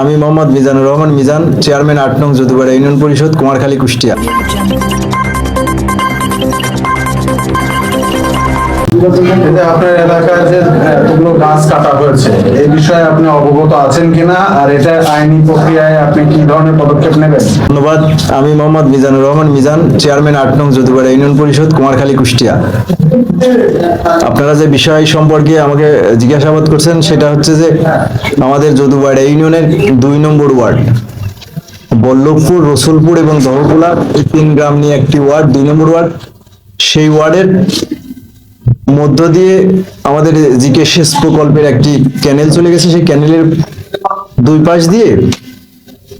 আমি মোহাম্মদ মিজানুর রহমান মিজান চেয়ারম্যান আট নং যদুপাড়া ইউনিয়ন পরিষদ কুমারখালী কুষ্টিয়া। আপনার এলাকায় যে এতগুলো গাছ কাটা হয়েছে, এই বিষয়ে আপনি অবগত আছেন কিনা? আর এটা আইনি প্রক্রিয়ায় আপনি কি ধরনের পদক্ষেপ নেবেন? ধন্যবাদ। আমি মোহাম্মদ মিজানুর রহমান মিজান, চেয়ারম্যান আট নং যদুপাড়া ইউনিয়ন পরিষদ, কুমারখালী, কুষ্টিয়া। আপনারা যে বিষয় সম্পর্কে আমাকে জিজ্ঞাসাবাদ করছেন, সেটা হচ্ছে যে, আমাদের যদুপাড়া ইউনিয়নের দুই নম্বর ওয়ার্ড, বল্লভপুর, রসুলপুর এবং এই তিন গ্রাম নিয়ে একটি ওয়ার্ড, দুই নম্বর ওয়ার্ড। সেই ওয়ার্ডের মধ্য দিয়ে আমাদের জিকে সেচ প্রকল্পের একটি ক্যানেল চলে গেছে। সেই ক্যানেলের দুই পাশ দিয়ে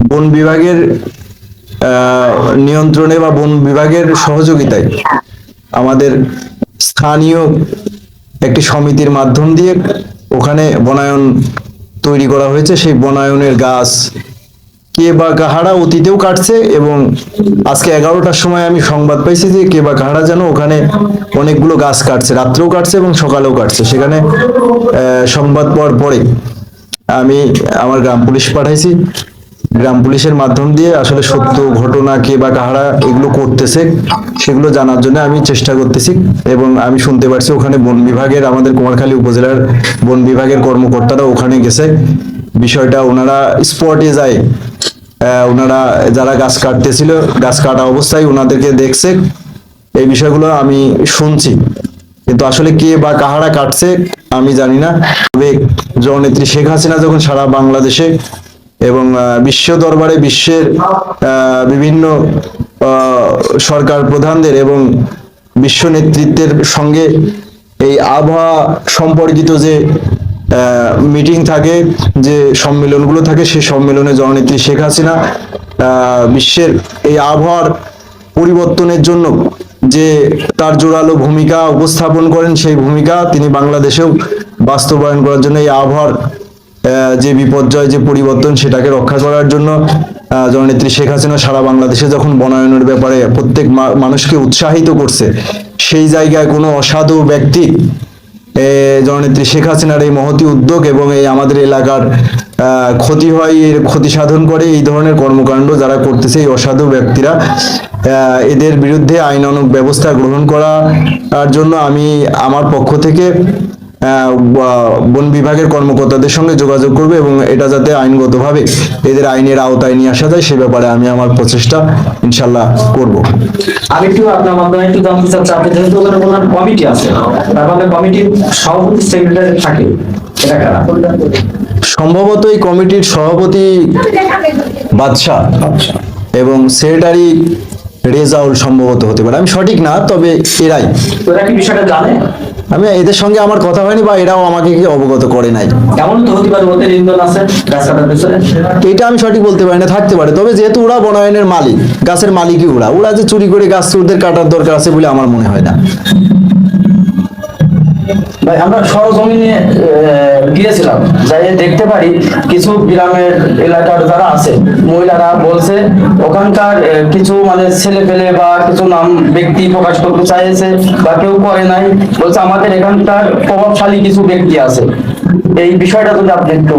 বন বিভাগের নিয়ন্ত্রণে বা বন বিভাগের সহযোগিতায় আমাদের স্থানীয় একটি সমিতির মাধ্যম দিয়ে ওখানে বনায়ন তৈরি করা হয়েছে। সেই বনায়নের গাছ কে বা কাহারা অতীতেও কাটছে এবং আজকে এগারোটার সময় আমি সংবাদ পাইছি যে কে বা কাহারা যেন ওখানে অনেকগুলো গাছ কাটছে। রাত্রেও কাটছে এবং সকালেও কাটছে। সেখানে সংবাদ পাওয়ার পরে আমি আমার গ্রাম পুলিশ পাঠাইছি। গ্রাম পুলিশের মাধ্যম দিয়ে আসলে সত্য ঘটনা কে বা কাহারা এগুলো করতেছে, সেগুলো জানার জন্য আমি চেষ্টা করতেছি এবং আমি শুনতে পারছি ওখানে বন বিভাগের, আমাদের কুমারখালী উপজেলার বন বিভাগের কর্মকর্তারা ওখানে গেছে। বিষয়টা ওনারা স্পটে যায়। ওনারা যারা গাছ কাটতেছিল, গাছ কাটা অবস্থায় ওনাদেরকে দেখছে। এই বিষয়গুলো আমি শুনছি। কিন্তু আসলে কে বা কাহারা কাটছে, আমি জানি না। তবে জননেত্রী শেখ হাসিনা যখন সারা বাংলাদেশে এবং বিশ্ব দরবারে বিশ্বের বিভিন্ন সরকার প্রধানদের এবং বিশ্ব নেতৃত্বের সঙ্গে এই আবহাওয়া সম্পর্কিত যে মিটিং থাকে, যে সম্মেলনগুলো থাকে, সেই সম্মেলনে জননেত্রী শেখ হাসিনা বিশ্বের এই আবহাওয়ার পরিবর্তনের জন্য যে তার জোরালো ভূমিকা উপস্থাপন করেন, সেই ভূমিকা তিনি বাংলাদেশেও বাস্তবায়ন করার জন্য এই আবহাওয়ার যে বিপর্যয়, যে পরিবর্তন, সেটাকে রক্ষা করার জন্য জননেত্রী শেখ হাসিনা সারা বাংলাদেশে যখন বনায়নের ব্যাপারে প্রত্যেক মানুষকে উৎসাহিত করছে, সেই জায়গায় কোনো অসাধু ব্যক্তি জননেত্রী শেখ হাসিনার এই মহতি উদ্যোগ এবং এই আমাদের এলাকার ক্ষতি হয়, এর ক্ষতি সাধন করে এই ধরনের কর্মকাণ্ড যারা করতেছে, এই অসাধু ব্যক্তিরা এদের বিরুদ্ধে আইনানুক ব্যবস্থা গ্রহণ করার জন্য আমি আমার পক্ষ থেকে বন বিভাগের কর্মকর্তাদের সঙ্গে যোগাযোগ করবে এবং এটা যাতে আইনগতভাবে এদের আইনের আওতায় নিয়ে আসা যায় সে ব্যাপারে আমি আমার প্রচেষ্টা ইনশাল্লাহ করব। আমি একটু আপনার মাধ্যমে একটু জানতে চাচ্ছি আপনি যেহেতু ওখানে বললেন কমিটি আছে তার মানে কমিটির সভাপতি সেক্রেটারি থাকে এটা কারা? সম্ভবত এই কমিটির সভাপতি বাদশাহ এবং সেক্রেটারি রেজাউল সম্ভবত হতে পারে। আমি সঠিক না তবে এরাই। ওরা কি বিষয়টা জানে? আমি এদের সঙ্গে আমার কথা হয়নি বা এরাও আমাকে কি অবগত করে নাই। এমন তো হতে পারে ওদের ইন্ধন আছে পিছনে? এটা আমি সঠিক বলতে পারি না থাকতে পারে। তবে যেহেতু ওরা বনায়নের মালিক গাছের মালিকই ওরা। ওরা যে চুরি করে গাছ চুরদের কাটার দরকার আছে বলে আমার মনে হয় না। ভাই, আমরা সরজমিনে গিয়েছিলাম। দেখতে পারি কিছু গ্রামের এলাকার যারা আছে, মহিলারা বলছে ওখানকার কিছু মানে ছেলে পেলে বা কিছু নাম ব্যক্তি প্রকাশ করতে চাইছে বা কেউ করে নাই, বলছে আমাদের এখানকার প্রভাবশালী কিছু ব্যক্তি আছে। এই বিষয়টা যদি আপনি একটু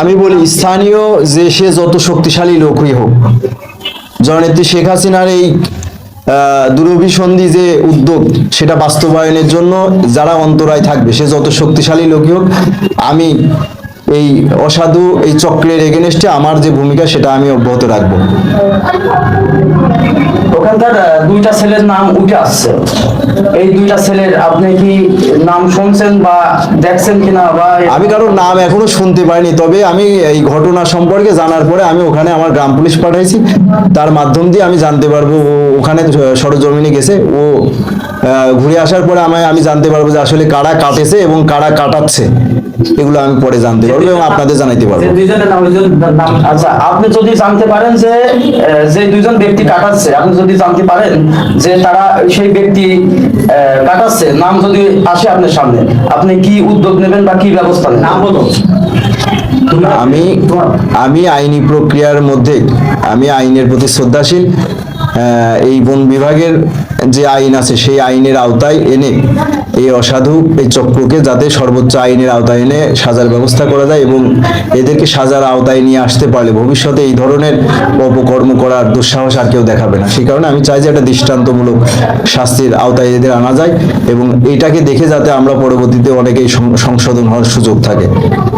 আমি বলি, স্থানীয় যে সে যত শক্তিশালী লোকই হোক, জননেত্রী শেখ হাসিনার এই দুরভিসন্ধি যে উদ্যোগ, সেটা বাস্তবায়নের জন্য যারা অন্তরায় থাকবে, সে যত শক্তিশালী লোকই হোক, আমি এই অসাধু এই চক্রের এগেনস্টে আমার যে ভূমিকা সেটা আমি অব্যাহত রাখব। ওখানকার দুইটা ছেলের নাম উঠে আসছে। এই দুইটা ছেলের আপনি কি নাম শুনছেন বা দেখছেন কিনা বা আমি কারোর নাম এখনও শুনতে পাইনি তবে আমি এই ঘটনা সম্পর্কে জানার পরে আমি ওখানে আমার গ্রাম পুলিশ পাঠাইছি। তার মাধ্যম দিয়ে আমি জানতে পারব ও ওখানে সরজমিনে গেছে। ও ঘুরে আসার পরে আমি আমি জানতে পারব যে আসলে কারা কাটেছে এবং কারা কাটাচ্ছে। এগুলো আমি পরে জানতে পারব এবং আপনাদের জানাইতে পারব। দুইজনের নাম আচ্ছা আপনি যদি জানতে পারেন যে যে দুইজন ব্যক্তি কাটাচ্ছে আপনি যদি জানতে পারেন যে তারা সেই ব্যক্তি কাটাচ্ছে নাম যদি আসে আপনার সামনে আপনি কি উদ্যোগ নেবেন বা কি ব্যবস্থা নেবেন? নাম বলো। আমি আমি আইনি প্রক্রিয়ার মধ্যে আমি আইনের প্রতি শ্রদ্ধাশীল আহ, এই বন বিভাগের যে আইন আছে, সেই আইনের আওতায় এনে এই অসাধু এই চক্রকে যাতে সর্বোচ্চ আইনের আওতায় এনে সাজার ব্যবস্থা করা যায় এবং এদেরকে সাজার আওতায় নিয়ে আসতে পারলে ভবিষ্যতে এই ধরনের অপকর্ম করার দুঃসাহস আর কেউ দেখাবে না। সেই কারণে আমি চাই যে একটা দৃষ্টান্তমূলক শাস্তির আওতায় এদের আনা যায় এবং এটাকে দেখে যাতে আমরা পরবর্তীতে অনেকেই সংশোধন হওয়ার সুযোগ থাকে।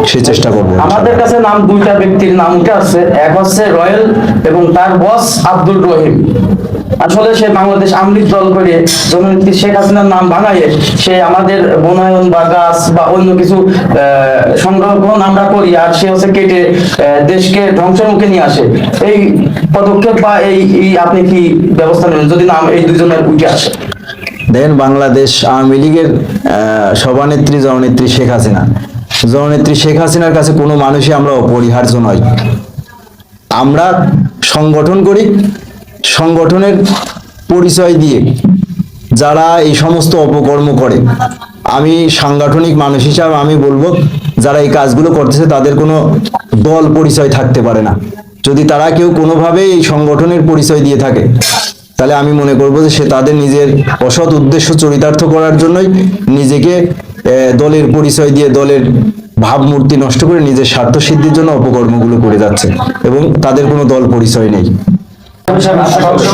সে চেষ্টা করব আমাদের কাছে নাম, দুইটা ব্যক্তির নাম উঠে আসছে। এক হচ্ছে রয়েল এবং তার বস আব্দুল রহিম। আসলে সে বাংলাদেশ আমলিক দল করে জননেত্রী শেখ হাসিনার নাম ভাঙাইয়ে সে আমাদের বনায়ন বা গাছ বা অন্য কিছু সংরক্ষণ আমরা করি আর সে হচ্ছে কেটে দেশকে ধ্বংসের মুখে নিয়ে আসে। এই পদক্ষেপ বা এই আপনি কি ব্যবস্থা নেবেন? যদি নাম এই দুজনের উঠে আসে। দেখেন বাংলাদেশ আওয়ামী লীগের সভানেত্রী, জননেত্রী শেখ হাসিনা। জননেত্রী শেখ হাসিনার কাছে কোনো মানুষই আমরা অপরিহার্য নয় আমরা সংগঠন করি, সংগঠনের পরিচয় দিয়ে যারা এই সমস্ত অপকর্ম করে। আমি সাংগঠনিক মানুষ হিসাবে আমি বলব, যারা এই কাজগুলো করতেছে, তাদের কোনো দল পরিচয় থাকতে পারে না। যদি তারা কেউ কোনোভাবে এই সংগঠনের পরিচয় দিয়ে থাকে, তাহলে আমি মনে করব যে সে তাদের নিজের অসৎ উদ্দেশ্য চরিতার্থ করার জন্যই নিজেকে দলের পরিচয় দিয়ে দলের ভাবমূর্তি নষ্ট করে নিজের স্বার্থ সিদ্ধির জন্য অপকর্মগুলো করে যাচ্ছে এবং তাদের কোনো দল পরিচয় নেই।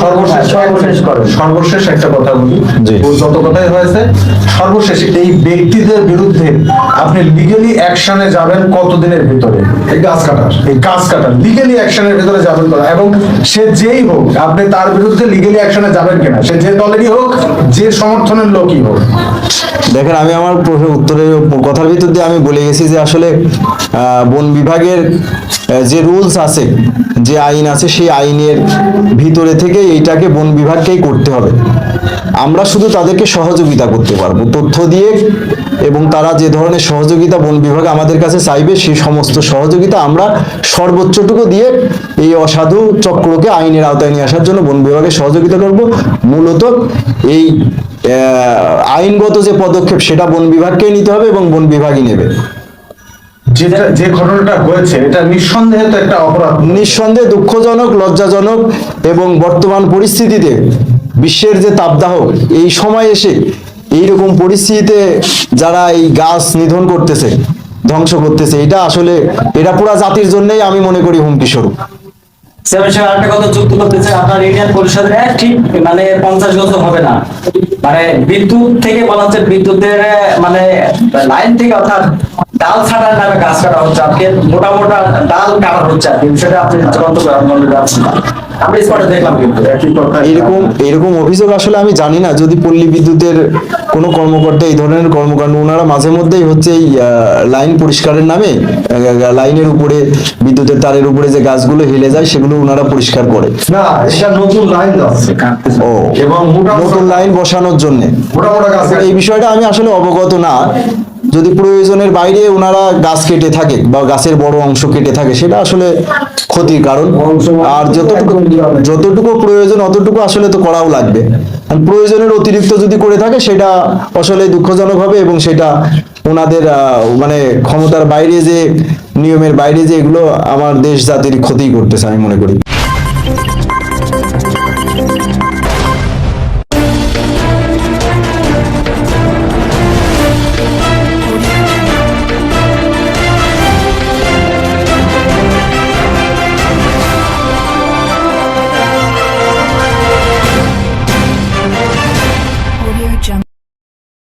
সর্বশেষ সর্বশেষ করেন সর্বশেষ একটা কথা বলি। যত কথাই হয়েছে সর্বশেষ এই ব্যক্তিদের বিরুদ্ধে আপনি লিগেলি অ্যাকশনে যাবেন কতদিনের ভিতরে? এই গাছ কাটার। এই গাছ কাটার। লিগেলি অ্যাকশনের ভিতরে যাবেন করা। এবং সে যেই হোক আপনি তার বিরুদ্ধে লিগেলি অ্যাকশনে যাবেন কিনা সে যে দলেরই হোক যে সমর্থনের লোকই হোক দেখেন, আমি আমার উত্তরের কথার ভিতর দিয়ে আমি বলে গেছি যে আসলে বন বিভাগের যে রুলস আছে, যে আইন আছে, সেই আইনের ভিতরে থেকে এইটাকে বন বিভাগকেই করতে হবে। আমরা শুধু তাদেরকে সহযোগিতা করতে পারব। তথ্য দিয়ে এবং তারা যে ধরনের সহযোগিতা বন বিভাগ আমাদের কাছে চাইবে সেই সমস্ত সহযোগিতা আমরা সর্বোচ্চটুকু দিয়ে এই অসাধু চক্রকে আইনের আওতায় নিয়ে আসার জন্য বন বিভাগের সহযোগিতা করব। মূলত এই আইনগত যে পদক্ষেপ সেটা বন বিভাগকেই নিতে হবে এবং বন বিভাগই নেবে। যেটা যে ঘটনাটা হয়েছে এটা নিঃসন্দেহে তো একটা অপরাধ। নিঃসন্দেহে দুঃখজনক লজ্জাজনক এবং বর্তমান পরিস্থিতিতে বিশ্বের যে তাপদাহ এই সময় এসে এইরকম পরিস্থিতিতে যারা এই গাছ নিধন করতেছে ধ্বংস করতেছে এটা আসলে এটা পুরা জাতির জন্যই আমি মনে করি হুমকি স্বরূপ কথা যুক্ত করতে চাই। আপনার ইউনিয়ন পরিষদের ঠিক মানে পঞ্চাশ গজ হবে না। মানে বিদ্যুৎ থেকে বলা হচ্ছে বিদ্যুতের মানে লাইন থেকে অর্থাৎ ডাল ছাড়ার নামে গাছ কাটা হচ্ছে। আজকে মোটা মোটা ডাল কাটা হচ্ছে আর কি। বিষয়টা আপনি চূড়ান্ত করে মনে রাখছেন আমি স্পটে দেখলাম কিন্তু। এরকম এরকম অভিযোগ আসলে আমি জানি না। যদি পল্লী বিদ্যুতের কোনো কর্মকর্তা এই ধরনের কর্মকাণ্ড ওনারা মাঝে মধ্যেই হচ্ছে এই আহ, লাইন পরিষ্কারের নামে লাইনের উপরে বিদ্যুতের তারের উপরে যে গাছগুলো হেলে যায় সেগুলো ওনারা পরিষ্কার করে। না এটা নতুন লাইন যাচ্ছে ও এবং নতুন লাইন বসানোর জন্য এই বিষয়টা আমি আসলে অবগত না। যদি প্রয়োজনের বাইরে ওনারা গাছ কেটে থাকে বা গাছের বড় অংশ কেটে থাকে সেটা আসলে ক্ষতির কারণ। আর যতটুকু যতটুকু প্রয়োজন অতটুকু আসলে তো করাও লাগবে। আর প্রয়োজনের অতিরিক্ত যদি করে থাকে সেটা আসলে দুঃখজনক হবে এবং সেটা ওনাদের আহ, মানে ক্ষমতার বাইরে যে নিয়মের বাইরে যে এগুলো আমার দেশ জাতির ক্ষতি করতেছে আমি মনে করি।